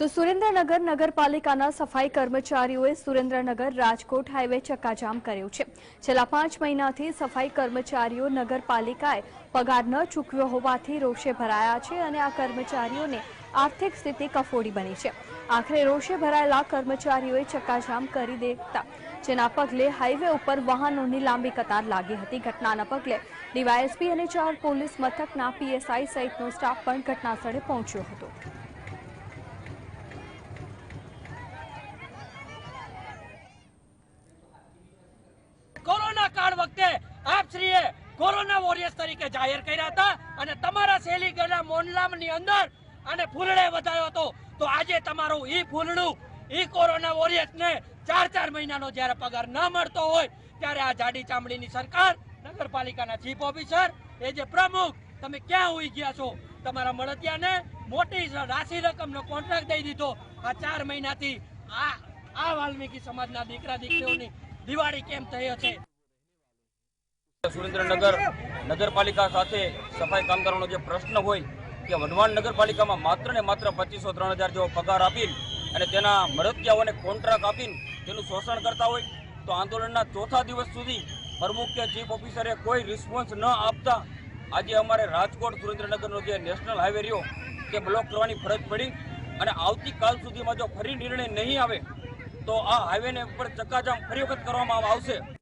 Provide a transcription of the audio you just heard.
તો સુરેન્દ્રનગર નગરપાલિકાના સફાઈ કર્મચારીઓએ સુરેન્દ્રનગર રાજકોટ હાઈવે ચક્કાજામ કર્યું છે. છેલ્લા પાંચ મહિનાથી સફાઈ કર્મચારીઓ નગરપાલિકાએ પગાર ન ચૂકવ્યો હોવાથી રોષે ભરાયા છે અને આ કર્મચારીઓને આર્થિક સ્થિતિ કફોડી બની છે. આખરે રોષે ભરાયેલા કર્મચારીઓએ ચક્કાજામ કરી દેતા, જેના પગલે હાઈવે ઉપર વાહનોની લાંબી કતાર લાગી હતી. ઘટનાના પગલે ડીવાયએસપી અને ચાર પોલીસ મથકના પીએસઆઈ સહિતનો સ્ટાફ પણ ઘટનાસ્થળે પહોંચ્યો હતો. કોરોના કાળ વખતે આપશ્રીએ કોરોના વોરિયર્સ તરીકે જાહેર કર્યા હતા અને તમારા ગયેલા મોનલામની અંદર અને ફૂલડે વધાયો હતો. તો આજે તમારું ઈ ફૂલડું, ઈ કોરોના વોરિયર્સ ને ચાર ચાર મહિનાનો જ્યારે પગાર ન મળતો હોય, ત્યારે આ જાડી ચામડીની સરકાર, નગરપાલિકાના ચીફ ઓફિસર, એ જે પ્રમુખ, તમે ક્યાં હોઈ ગયા છો? તમારા મળતિયાને મોટી રાશિ રકમનો કોન્ટ્રાક્ટ દઈ દીધો. આ ચાર મહિનાથી આ આ વાલ્મીકી સમાજના દીકરા દીકરીઓની દિવાળી કેમ થયો છે? સુરેન્દ્રનગર નગરપાલિકા સાથે સફાઈ કામદારોનો જે પ્રશ્ન હોય, કે વઢવાણ નગરપાલિકામાં માત્ર ને માત્ર પચીસો ત્રણ હજાર જેવો પગાર આપીને અને તેના મરતિયાઓને કોન્ટ્રાક્ટ આપીને તેનું શોષણ કરતા હોય, તો આંદોલનના ચોથા દિવસ સુધી પ્રમુખ કે ચીફ ઓફિસરે કોઈ રિસ્પોન્સ ન આપતા આજે અમારે રાજકોટ સુરેન્દ્રનગરનો જે નેશનલ હાઈવે રહ્યો, તે બ્લોક કરવાની ફરજ પડી અને આવતીકાલ સુધીમાં જો ફરી નિર્ણય નહીં આવે તો આ હાઈવેને ઉપર ચક્કાજામ ફરી વખત કરવામાં આવશે.